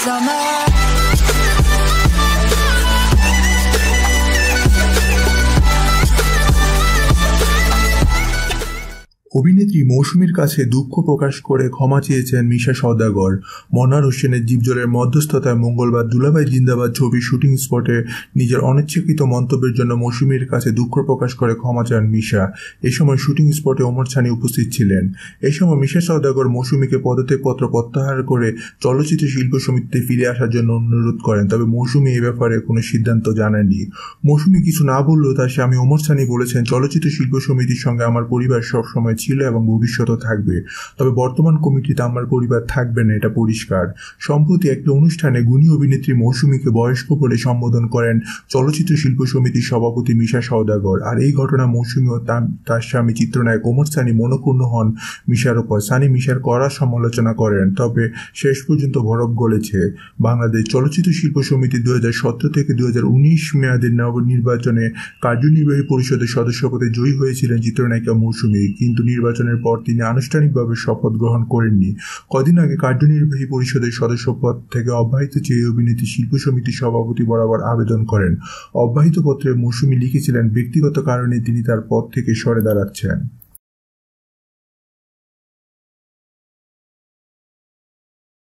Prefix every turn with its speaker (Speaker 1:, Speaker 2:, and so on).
Speaker 1: summer.
Speaker 2: অভিনেত্রী মৌসুমীর কাছে দুঃখ প্রকাশ করে ক্ষমা চেয়েছেন মিশা সওদাগর। মনার হোসেনের জীবজলের মধ্যস্থতায় মঙ্গলবার দুলাভাই জিন্দাবাদ ছবির শুটিং স্পটে নিজের অনিচ্ছাকৃত মন্তব্যের জন্য মৌসুমীর কাছে দুঃখ প্রকাশ করে ক্ষমা চান মিশা। এ সময় শুটিং স্পটে ওমর ছানি উপস্থিত ছিলেন। এই সময় মিশা সওদাগর মৌসুমীকে পদত্যাগপত্র প্রত্যাহার করে চলচ্চিত্র শিল্প সমিতিতে ফিরে আসার জন্য অনুরোধ করেন, তবে মৌসুমী এ ব্যাপারে কোনো সিদ্ধান্ত জানায়নি মৌসুমী কিছু না বললেও তার স্বামী ওমর ছানি বলেছেন, চলচ্চিত্র শিল্প সমিতির সঙ্গে আমার পরিবার সবসময় ছিল। এবং ভবিষ্যতও থাকবে। তবে বর্তমান কমিটিতে আমার পরিবার থাকবে না, এটা পরিষ্কার। সম্প্রতি একটি অনুষ্ঠানে গুণী অভিনেত্রী মৌসুমীকে বয়স্ক বলে সম্বোধন করেন চলচ্চিত্র শিল্প সমিতির সভাপতি মিশা সওদাগর। আর এই ঘটনা মৌসুমী ও তার- স্বামী চিত্রনায়ক ওমর সানি মনক্ষুণ্ণ হন মিশার ওপর সানি মিশার কড়া সমালোচনা করেন, তবে শেষ পর্যন্ত বরফ গলেছে। বাংলাদেশ চলচ্চিত্র শিল্প সমিতি দুই হাজার সতেরো থেকে দুহাজার উনিশ মেয়াদের নবনির্বাচনে কার্যনির্বাহী পরিষদের সদস্য পদে জয়ী হয়েছিলেন চিত্রনায়িকা মৌসুমী। কিন্তু নির্বাচনের পর তিনি আনুষ্ঠানিকভাবে শপথ গ্রহণ করেননি। কদিন আগে কার্যনির্বাহী পরিষদের সদস্য পদ থেকে অব্যাহিত চেয়ে অভিনেত্রী শিল্প সমিতির সভাপতি বরাবর আবেদন করেন। অব্যাহিত পত্রে মৌসুমী লিখেছিলেন ব্যক্তিগত কারণে তিনি তার পদ থেকে সরে দাঁড়াচ্ছেন।